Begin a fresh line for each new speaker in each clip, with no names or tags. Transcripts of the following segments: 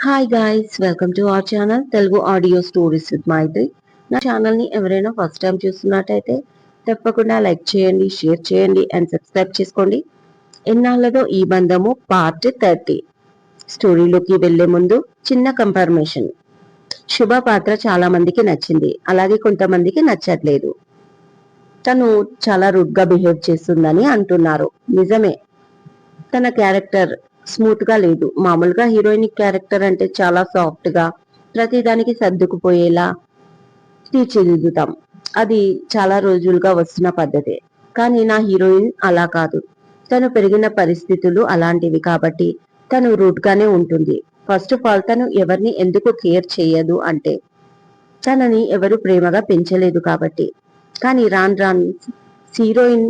Hi guys welcome to our channel Telugu audio stories with Maitri నా ఛానల్ని ఎవరైనా first time చూస్తున్నట్టయితే తప్పకుండా లైక్ చేయండి షేర్ చేయండి అండ్ సబ్స్క్రైబ్ చేసుకోండి. ఎన్నాళ్ళదో ఈ బంధము పార్ట్ థర్టీ స్టోరీలోకి వెళ్ళే ముందు చిన్న కంఫర్మేషన్ శుభ పాత్ర చాలా మందికి నచ్చింది అలాగే కొంతమందికి నచ్చట్లేదు. తను చాలా రుడ్గా బిహేవ్ చేస్తుందని అంటున్నారు. నిజమే. తన క్యారెక్టర్ స్మూత్గా లేదు. మామూలుగా హీరోయిన్ క్యారెక్టర్ అంటే చాలా సాఫ్ట్గా ప్రతిదానికి సర్దుకుపోయేలా తీర్చిదిద్దుతాం అది చాలా రోజులుగా వస్తున్న పద్ధతే. కానీ నా హీరోయిన్ అలా కాదు. తను పెరిగిన పరిస్థితులు అలాంటివి కాబట్టి తను రూట్ గానే ఉంటుంది. ఫస్ట్ ఆఫ్ ఆల్ తను ఎవరిని ఎందుకు కేర్ చేయదు అంటే తనని ఎవరు ప్రేమగా పెంచలేదు కాబట్టి. కానీ రాన్ రాన్ హీరోయిన్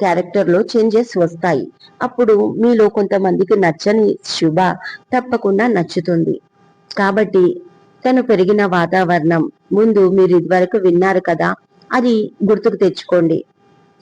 క్యారెక్టర్లో చేంజెస్ వస్తాయి. అప్పుడు మీలో కొంతమందికి నచ్చని శుభ తప్పకుండా నచ్చుతుంది. కాబట్టి తను పెరిగిన వాతావరణం ముందు మీరు ఇదివరకు విన్నారు కదా అది గుర్తుకు తెచ్చుకోండి.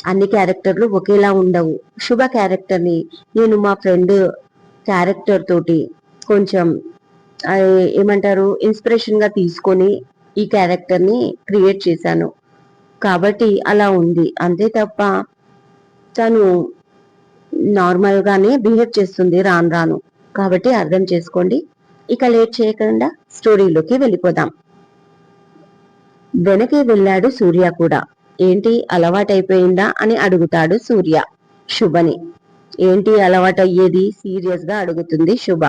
అన్ని క్యారెక్టర్లు ఒకేలా ఉండవు. శుభ క్యారెక్టర్ని నేను మా ఫ్రెండ్ క్యారెక్టర్ తోటి కొంచెం ఏమంటారు ఇన్స్పిరేషన్గా తీసుకొని ఈ క్యారెక్టర్ని క్రియేట్ చేశాను. కాబట్టి అలా ఉంది. అంతే తప్ప తను నార్మల్ గానే బిహేవ్ చేస్తుంది రాను రాను. కాబట్టి అర్థం చేసుకోండి. ఇక లేట్ చేయకుండా స్టోరీలోకి వెళ్ళిపోదాం. వెనకే వెళ్ళాడు సూర్య కూడా. ఏంటి అలవాటైపోయిందా అని అడుగుతాడు సూర్య. శుభని. ఏంటి అలవాటయ్యేది? సీరియస్గా అడుగుతుంది శుభ.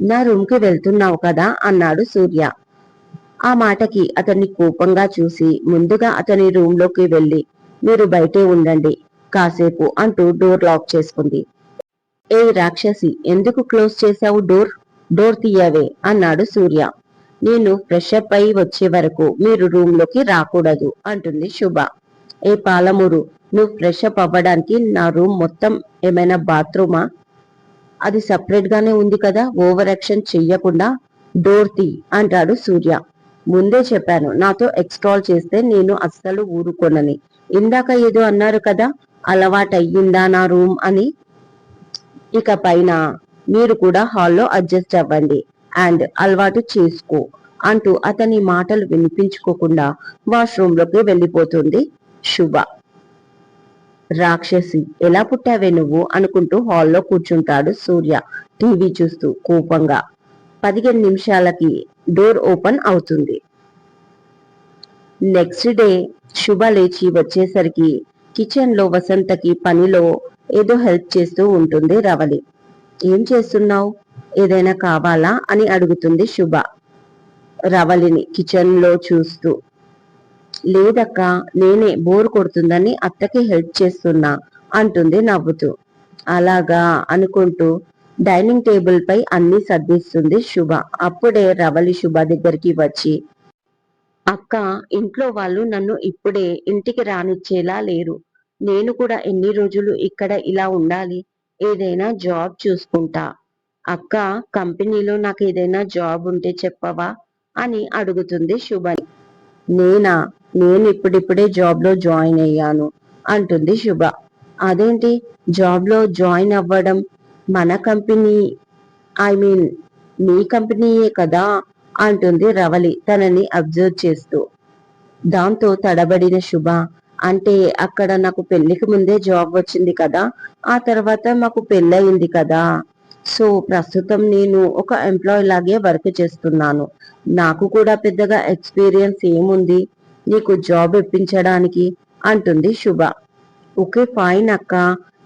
నా రూమ్కి వెళ్తున్నావు కదా అన్నాడు సూర్య. ఆ మాటకి అతన్ని కోపంగా చూసి ముందుగా అతని రూమ్లోకి వెళ్ళి మీరు బయటే ఉండండి. కాసేపు అంటూ డోర్ లాక్ చేసుకుంది. ఏ రాక్షసి ఎందుకు క్లోజ్ చేశావు డోర్? డోర్ తీయవే అన్నాడు సూర్య. నేను ఫ్రెష్ అప్ అయి వచ్చే వరకు మీరు రూమ్లోకి రాకూడదు అంటుంది శుభ. ఏ పాలమూరు నువ్వు ఫ్రెష్ అప్ అవ్వడానికి నా రూమ్ మొత్తం ఏమైనా బాత్రూమా? అది సపరేట్ గానే ఉంది కదా ఓవర్ యాక్షన్ చెయ్యకుండా డోర్ తీ అంటాడు సూర్య. ముందే చెప్పాను నాతో ఎక్స్ట్రాల్ చేస్తే నేను అస్సలు ఊరుకోనని. ఇందాక ఏదో అన్నారు కదా అలవాటయ్యిందా నా రూమ్ అని? ఇక పైన మీరు కూడా హాల్లో అడ్జస్ట్ అవ్వండి అండ్ అలవాటు చేసుకో అంటూ అతని మాటలు వినిపించుకోకుండా వాష్రూమ్లోకి వెళ్ళిపోతుంది శుభ. రాక్షసి ఎలా పుట్టావే నువ్వు? అనుకుంటూ హాల్లో కూర్చుంటాడు సూర్య టీవీ చూస్తూ కోపంగా. పదిహేను నిమిషాలకి డోర్ ఓపెన్ అవుతుంది. నెక్స్ట్ డే శుభ లేచి వచ్చేసరికి కిచెన్లో వసంతకి పనిలో ఏదో హెల్ప్ చేస్తూ ఉంటుంది రవలి. ఏం చేస్తున్నావు? ఏదైనా కావాలా? అని అడుగుతుంది శుభ. రవలిని కిచెన్లో చూస్తూ. లేదక్క నేనే బోర్ కొడుతుందని అత్తకి హెల్ప్ చేస్తున్నా అంటుంది నవ్వుతూ. అలాగా అనుకుంటూ డైనింగ్ టేబుల్ పై అన్ని సర్దిస్తుంది శుభ. అప్పుడే రవలి శుభ దగ్గరికి వచ్చి అక్క ఇంట్లో వాళ్ళు నన్ను ఇప్పుడే ఇంటికి రానిచ్చేలా లేరు. నేను కూడా ఎన్ని రోజులు ఇక్కడ ఇలా ఉండాలి ఏదైనా జాబ్ చూసుకుంటా. అక్క కంపెనీలో నాకు ఏదైనా జాబ్ ఉంటే చెప్పవా అని అడుగుతుంది శుభని. నేనా? నేను ఇప్పుడిప్పుడే జాబ్లో జాయిన్ అయ్యాను అంటుంది శుభ. అదేంటి? జాబ్లో జాయిన్ అవ్వడం మన కంపెనీ ఐ మీన్ మీ కంపెనీయే కదా అంటుంది రవలి తనని అబ్జర్వ్ చేస్తూ. దాంతో తడబడిన శుభ అంటే అక్కడ నాకు పెళ్ళికి ముందే జాబ్ వచ్చింది కదా ఆ తర్వాత మాకు పెళ్ళయింది కదా. సో ప్రస్తుతం నేను ఒక ఎంప్లాయ్ లాగే వర్క్ చేస్తున్నాను. నాకు కూడా పెద్దగా ఎక్స్పీరియన్స్ ఏముంది? నీకు జాబ్ ఇప్పించడానికి అంటుంది శుభ. ఓకే ఫైన్ అక్క.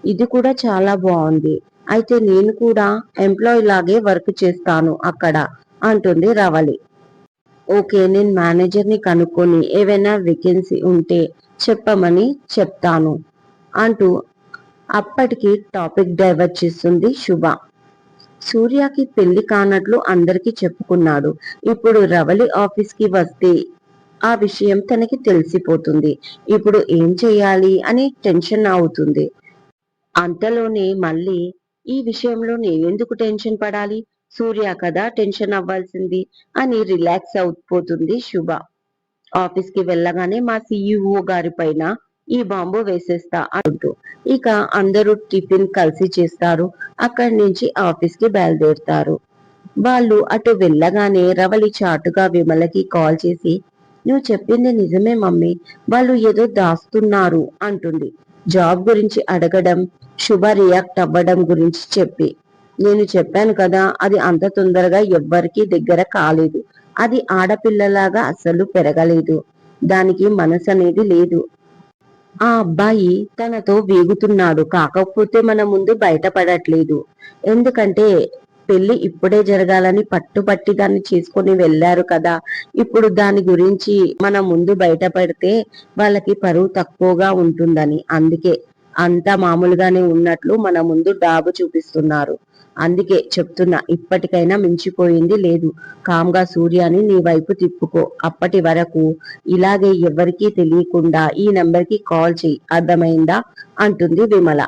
ఇది కూడా చాలా బాగుంది. అయితే నేను కూడా ఎంప్లాయ్ లాగే వర్క్ చేస్తాను అక్కడ అంటుంది రవళి ఓకే నేను మేనేజర్ని కనుక్కొని ఏవైనా వేకెన్సీ ఉంటే చెప్పమని చెప్తాను అంటూ అప్పటికి టాపిక్ డైవర్ట్ చేస్తుంది శుభ. సూర్యకి పెళ్ళి కానట్లు అందరికి చెప్పుకున్నాడు. ఇప్పుడు రవలి ఆఫీస్కి వస్తే ఆ విషయం తనకి తెలిసిపోతుంది. ఇప్పుడు ఏం చేయాలి అని టెన్షన్ అవుతుంది అంతలోనే మళ్ళీ ఈ విషయంలో నేనెందుకు టెన్షన్ పడాలి? సూర్య కదా టెన్షన్ అవ్వాల్సింది అని రిలాక్స్ అవుపోతుంది శుభ. ఆఫీస్కి వెళ్ళగానే మా సిఇఓ గారి పైన ఈ బాంబు వేసేస్తా అంటూ. ఇక అందరూ టిఫిన్ కలిసి చేస్తారు. అక్కడి నుంచి ఆఫీస్కి బయలుదేరుతారు. వాళ్ళు అటు వెళ్ళగానే రవలి చాటుగా విమలకి కాల్ చేసి నువ్వు చెప్పింది నిజమే మమ్మీ. వాళ్ళు ఏదో దాస్తున్నారు అంటుంది. జాబ్ గురించి అడగడం శుభ రియాక్ట్ అవ్వడం గురించి చెప్పి. నేను చెప్పాను కదా అది అంత తొందరగా ఎవ్వరికీ దగ్గర కాలేదు. అది ఆడపిల్లలాగా అసలు పెరగలేదు. దానికి మనసు అనేది లేదు. ఆ అబ్బాయి తనతో వేగుతున్నాడు. కాకపోతే మన ముందు బయటపడట్లేదు. ఎందుకంటే పెళ్ళి ఇప్పుడే జరగాలని పట్టుబట్టి దాన్ని చేసుకుని వెళ్ళారు కదా. ఇప్పుడు దాని గురించి మన ముందు బయటపడితే వాళ్ళకి పరువు తక్కువగా ఉంటుందని. అందుకే అంతా మామూలుగానే ఉన్నట్లు మన ముందు డాబు చూపిస్తున్నారు. అందుకే చెప్తున్నా ఇప్పటికైనా మించిపోయింది లేదు. కామ్గా సూర్యాని నీ వైపు తిప్పుకో. అప్పటి వరకు ఇలాగే ఎవరికీ తెలియకుండా ఈ నెంబర్కి కాల్ చెయ్యి అర్థమైందా? అంటుంది విమల.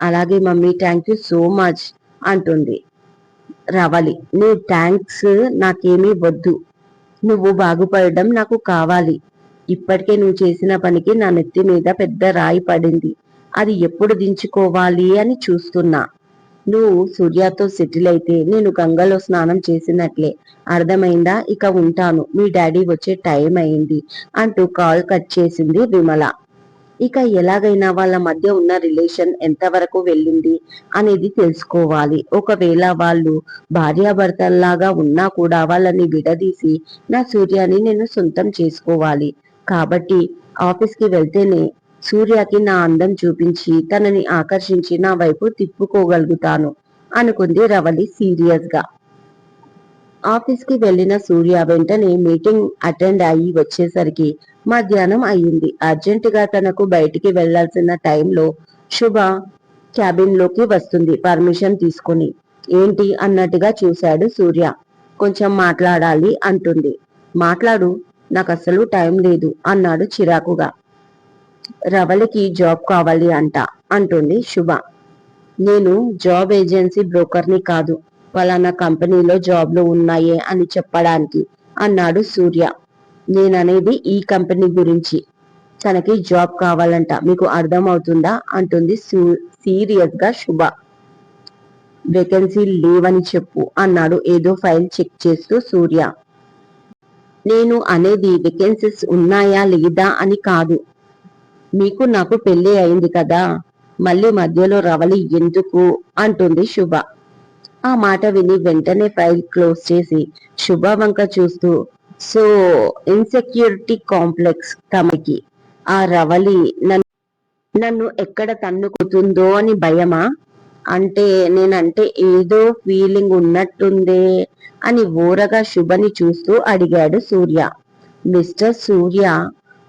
అలాగే mummy thank you so much అంటుంది రవలి. నీ థ్యాంక్స్ నాకేమీ వద్దు. నువ్వు బాగుపడడం నాకు కావాలి. ఇప్పటికే నువ్వు చేసిన పనికి నా నెత్తి మీద పెద్ద రాయి పడింది. అది ఎప్పుడు దించుకోవాలి అని చూస్తున్నా. నువ్వు సూర్యతో సెటిల్ అయితే నేను గంగలో స్నానం చేసినట్లే. అర్థమైందా? ఇక ఉంటాను. మీ డాడీ వచ్చే టైం అయింది అంటూ కాల్ కట్ చేసింది విమల. ఇక ఎలాగైనా వాళ్ళ మధ్య ఉన్న రిలేషన్ ఎంతవరకు వెళ్ళింది అనేది తెలుసుకోవాలి. ఒకవేళ వాళ్ళు భార్యాభర్తల్లాగా ఉన్నా కూడా వాళ్ళని విడదీసి నా సూర్యాన్ని నేను సొంతం చేసుకోవాలి. కాబట్టి ఆఫీస్కి వెళ్తేనే సూర్యకి నా అందం చూపించి తనని ఆకర్షించి నా వైపు తిప్పుకోగలుగుతాను అనుకుంది రవలి సీరియస్గా ఆఫీస్కి వెళ్ళిన సూర్య వెంటనే మీటింగ్ అటెండ్ అయ్యి వచ్చేసరికి మధ్యాహ్నం అయ్యింది. అర్జెంట్గా తనకు బయటికి వెళ్ళాల్సిన టైంలో శుభ క్యాబిన్లోకి వస్తుంది పర్మిషన్ తీసుకుని. ఏంటి? అన్నట్టుగా చూశాడు సూర్య. కొంచెం మాట్లాడాలి అంటుంది. మాట్లాడు నాకు అసలు టైం లేదు అన్నాడు చిరాకుగా. రవలికి జాబ్ కావాలి అంట అంటుంది శుభ. నేను జాబ్ ఏజెన్సీ బ్రోకర్ని కాదు పలానా కంపెనీలో జాబ్లు ఉన్నాయే అని చెప్పడానికి అన్నాడు సూర్య. నేననేది ఈ కంపెనీ గురించి. తనకి జాబ్ కావాలంట మీకు అర్థం అవుతుందా అంటుంది సీరియస్గా శుభ. వేకెన్సీ లేవని చెప్పు అన్నాడు ఏదో ఫైల్ చెక్ చేస్తూ సూర్య. నేను అనేది వేకెన్సీస్ ఉన్నాయా లేదా అని కాదు మీకు నాకు పెళ్ళి అయింది కదా మళ్ళీ మధ్యలో రవలి ఎందుకు? అంటుంది శుభ. ఆ మాట విని వెంటనే ఫైల్ క్లోజ్ చేసి శుభ వంక చూస్తూ సో ఇన్సెక్యూరిటీ కాంప్లెక్స్ తమకి. ఆ రవలి నన్ను నన్ను ఎక్కడ తన్నుకుతుందో అని భయమా? అంటే నేనంటే ఏదో ఫీలింగ్ ఉన్నట్టుందే అని ఊరగా శుభని చూస్తూ అడిగాడు సూర్య. మిస్టర్ సూర్య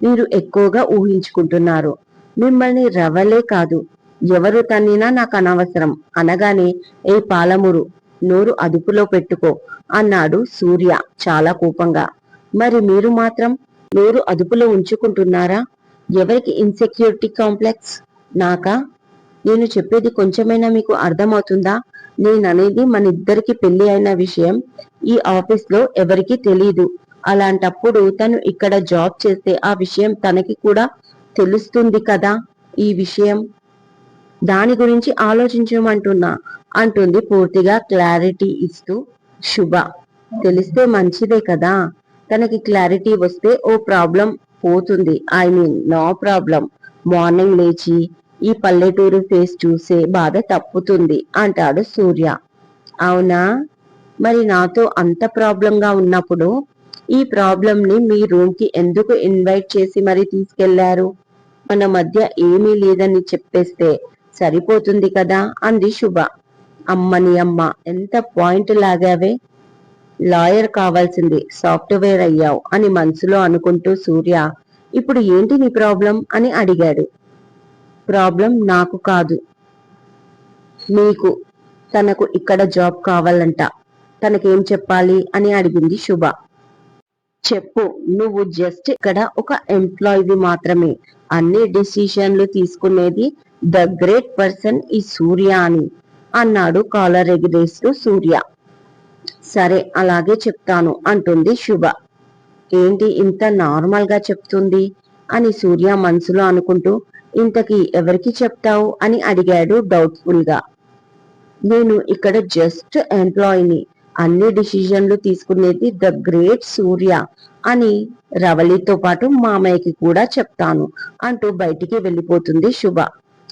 మీరు ఎక్కువగా ఊహించుకుంటున్నారు. మిమ్మల్ని రవ్వలే కాదు. ఎవరు తన్నినా నాకు అనవసరం. అనగానే ఏ పాలమురు నోరు అదుపులో పెట్టుకో అన్నాడు సూర్య చాలా కోపంగా. మరి మీరు మాత్రం నోరు అదుపులో ఉంచుకుంటున్నారా? ఎవరికి ఇన్సెక్యూరిటీ కాంప్లెక్స్ నాకా? నేను చెప్పేది కొంచెమైనా మీకు అర్థమవుతుందా? నేననేది మన ఇద్దరికి పెళ్ళి అయిన విషయం ఈ ఆఫీస్లో ఎవరికి తెలీదు. అలాంటప్పుడు తను ఇక్కడ జాబ్ చేస్తే ఆ విషయం తనకి కూడా తెలుస్తుంది కదా? ఈ విషయం? దాని గురించి ఆలోచించమంటున్నా అంటుంది పూర్తిగా క్లారిటీ ఇస్తూ శుభ. తెలిస్తే మంచిదే కదా? తనకి క్లారిటీ వస్తే ఓ ప్రాబ్లం పోతుంది. I mean no problem. Morning లేచి ఈ పల్లెటూరు ఫేస్ చూసే బాధ తప్పుతుంది అంటాడు సూర్య. అవునా? మరి నాతో అంత ప్రాబ్లంగా ఉన్నప్పుడు ఈ ప్రాబ్లం ని మీ రూమ్కి ఎందుకు ఇన్వైట్ చేసి మరి తీసుకెళ్ళారు? మన మధ్య ఏమీ లేదని చెప్పేస్తే సరిపోతుంది కదా? అంది శుభ. అమ్మని అమ్మ ఎంత పాయింట్ లాగావే? లాయర్ కావాల్సింది సాఫ్ట్వేర్ అయ్యావు అని మనసులో అనుకుంటూ సూర్య ఇప్పుడు ఏంటి నీ ప్రాబ్లం అని అడిగాడు. ప్రాబ్లం నాకు కాదు. మీకు తనకు ఇక్కడ జాబ్ కావాలంట. తనకేం చెప్పాలి? అని అడిగింది శుభ. చెప్పు. నువ్వు జస్ట్ ఇక్కడ ఒక ఎంప్లాయీ మాత్రమే. అన్ని డిసిషన్లు తీసుకునేది ద గ్రేట్ పర్సన్ ఈ సూర్య అని. అన్నాడు కాలర్ ఎగిరేస్తూ సూర్య. సరే అలాగే చెప్తాను అంటుంది శుభ. ఏంటి ఇంత నార్మల్గా చెప్తుంది? అని సూర్య మనసులో అనుకుంటూ ఇంతకి ఎవరికి చెప్తావు? అని అడిగాడు డౌట్ఫుల్గా నేను ఇక్కడ జస్ట్ ఎంప్లాయీని అన్ని డిసిజన్లు తీసుకునేది ద గ్రేట్ సూర్య అని రవళితో పాటు మామయ్యకి కూడా చెప్తాను అంటూ బయటికి వెళ్ళిపోతుంది శుభ.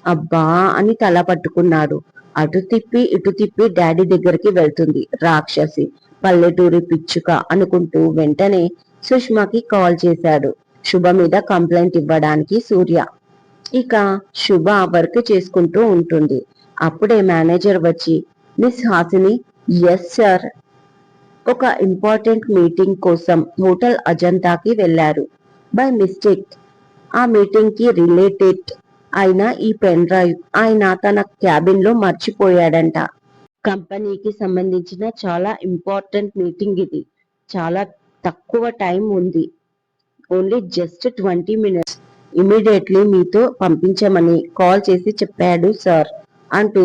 అబ్బా అని తల పట్టుకున్నాడు. అటు తిప్పి ఇటు తిప్పి డాడీ దగ్గరికి వెళ్తుంది రాక్షసి. పల్లెటూరి పిచ్చుక అనుకుంటూ వెంటనే సుష్మాకి కాల్ చేశాడు. శుభ మీద కంప్లైంట్ ఇవ్వడానికి సూర్య. ఇక శుభ వర్క్ చేసుకుంటూ ఉంటుంది. అప్పుడే మేనేజర్ వచ్చి మిస్ హాసిని ఎస్ సార్ ఒక ఇంపార్టెంట్ మీటింగ్ కోసం హోటల్ అజంతాకి వెళ్ళారు బై మిస్టేక్ ఆ మీటింగ్కి రిలేటెడ్ అయిన ఈ పెన్ డ్రైవ్ ఆయన తన క్యాబిన్లో మర్చిపోయాడంట. కంపెనీకి సంబంధించిన చాలా ఇంపార్టెంట్ మీటింగ్ ఇది. చాలా తక్కువ టైం ఉంది. Only just twenty minutes immediately మీతో పంపించమని కాల్ చేసి చెప్పాడు సార్ అంటూ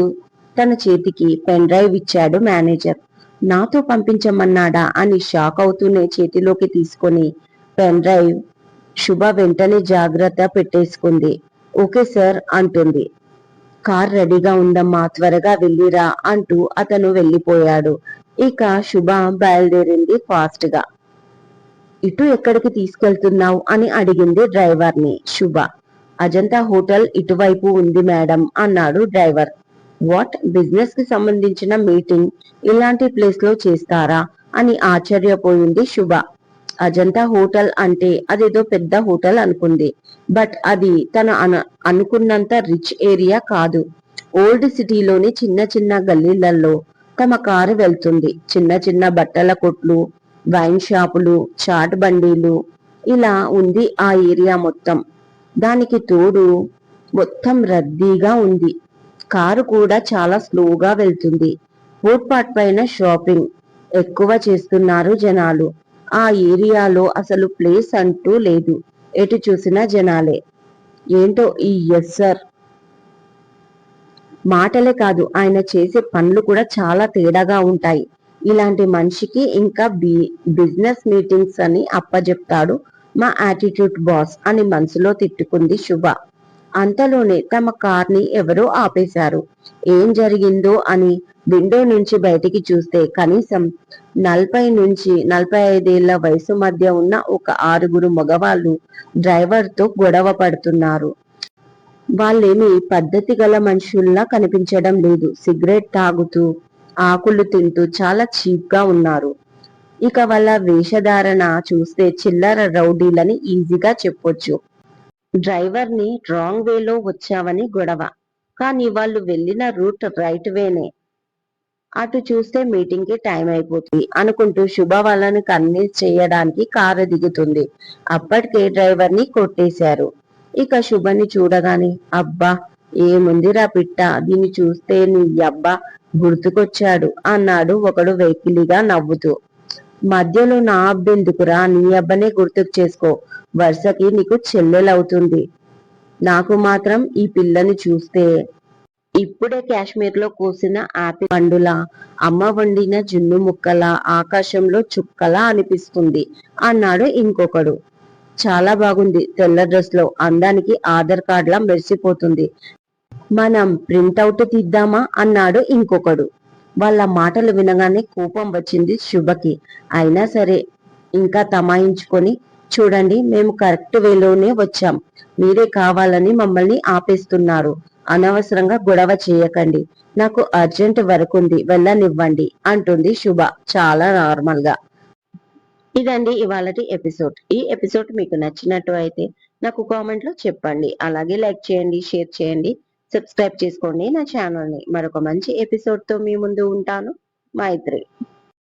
తన చేతికి పెన్ డ్రైవ్ ఇచ్చాడు మేనేజర్. నాతో పంపించమన్నాడా? అని షాక్ అవుతూనే చేతిలోకి తీసుకొని పెన్ డ్రైవ్ శుభ వెంటనే జాగ్రత్త పెట్టేసుకుంది. ఓకే సార్ అంటుంది. కార్ రెడీగా ఉందమ్మా త్వరగా వెళ్ళిరా అంటూ అతను వెళ్ళిపోయాడు. ఇక శుభ బయలుదేరింది ఫాస్ట్గా ఇటు ఎక్కడికి తీసుకెళ్తున్నావు? అని అడిగింది డ్రైవర్ని శుభ. అజంతా హోటల్ ఇటువైపు ఉంది మేడం అన్నాడు డ్రైవర్. వాట్ బిజినెస్కి సంబంధించిన మీటింగ్ ఇలాంటి ప్లేస్లో చేస్తారా? అని ఆశ్చర్యపోయింది శుభ. అజంతా హోటల్ అంటే అదేదో పెద్ద హోటల్ అనుకుంది. బట్ అది తను అనుకున్నంత రిచ్ ఏరియా కాదు. ఓల్డ్ సిటీలోని చిన్న చిన్న గల్లీలలో తమ కారు వెళ్తుంది. చిన్న చిన్న బట్టల కొట్లు వైన్ షాపులు చాట్ బండీలు ఇలా ఉంది ఆ ఏరియా మొత్తం. దానికి తోడు మొత్తం రద్దీగా ఉంది. కారు కూడా చాలా స్లోగా వెళ్తుంది. ఫుట్పాత్ పైన షాపింగ్ ఎక్కువ చేస్తున్నారు జనాలు. ఆ ఏరియాలో అసలు ప్లేస్ అంటూ లేదు. ఎటు చూసినా జనాలే. ఏంటో ఈ ఎస్ సార్. మాటలే కాదు ఆయన చేసే పనులు కూడా చాలా తేడాగా ఉంటాయి. ఇలాంటి మనిషికి ఇంకా బి బిజినెస్ మీటింగ్స్ అని అప్పజెప్తాడు మా యాటిట్యూడ్ బాస్ అని మనసులో తిట్టుకుంది శుభ. అంతలోనే తమ కార్ని ఎవరో ఆపేశారు. ఏం జరిగిందో అని విండో నుంచి బయటికి చూస్తే కనీసం నలభై నుంచి నలభై ఐదేళ్ళ వయసు మధ్య ఉన్న ఒక ఆరుగురు మగవాళ్ళు డ్రైవర్తో గొడవ పడుతున్నారు. వాళ్ళేమి పద్ధతి గల మనుషుల్లా కనిపించడం లేదు. సిగరెట్ తాగుతూ ఆకులు తింటూ చాలా చీప్గా ఉన్నారు. ఇక వాళ్ళ వేషధారణ చూస్తే చిల్లర రౌడీలని ఈజీగా చెప్పొచ్చు. డ్రైవర్ని రాంగ్ వేలో వచ్చావని గొడవ. కానీ వాళ్ళు వెళ్ళిన రూట్ రైట్ వేనే. అటు చూస్తే మీటింగ్కి టైం అయిపోతుంది అనుకుంటూ శుభ వాళ్ళని కన్విన్స్ చేయడానికి కారు దిగుతుంది. అప్పటికే డ్రైవర్ని కొట్టేశారు. ఇక శుభని చూడగానే అబ్బా ఏముందిరా పిట్ట? దీన్ని చూస్తే నీ అబ్బా గుర్తుకొచ్చాడు అన్నాడు ఒకడు వెకిలిగా నవ్వుతూ. మధ్యలో నా అబ్బెందుకురా నీ అబ్బనే గుర్తుకు చేసుకో. వరుసకి నీకు చెల్లెలవుతుంది. నాకు మాత్రం ఈ పిల్లని చూస్తే. ఇప్పుడే కాశ్మీర్లో కోసిన ఆపిల్ పండులా అమ్మ వండిన జున్ను ముక్కలా ఆకాశంలో చుక్కలా అనిపిస్తుంది అన్నాడు ఇంకొకడు. చాలా బాగుంది తెల్ల డ్రెస్లో అందానికి ఆధార్ కార్డ్లా మెరిసిపోతుంది. మనం ప్రింట్అవుట్ తీద్దామా అన్నాడు ఇంకొకడు. వాళ్ళ మాటలు వినగానే కోపం వచ్చింది శుభకి. అయినా సరే ఇంకా తమాయించుకొని చూడండి మేము కరెక్ట్ వేలోనే వచ్చాం. మీరే కావాలని మమ్మల్ని ఆపేస్తున్నారు. అనవసరంగా గొడవ చేయకండి. నాకు అర్జెంట్ వర్క్ ఉంది వెళ్ళనివ్వండి అంటుంది శుభ చాలా నార్మల్గా ఇదండి ఇవాళటి ఎపిసోడ్. ఈ ఎపిసోడ్ మీకు నచ్చినట్టు అయితే నాకు కామెంట్లో చెప్పండి. అలాగే లైక్ చేయండి షేర్ చేయండి. సబ్స్క్రైబ్ చేసుకోండి నా ఛానల్ని. మరొక మంచి ఎపిసోడ్తో మీ ముందు ఉంటాను. మైత్రి.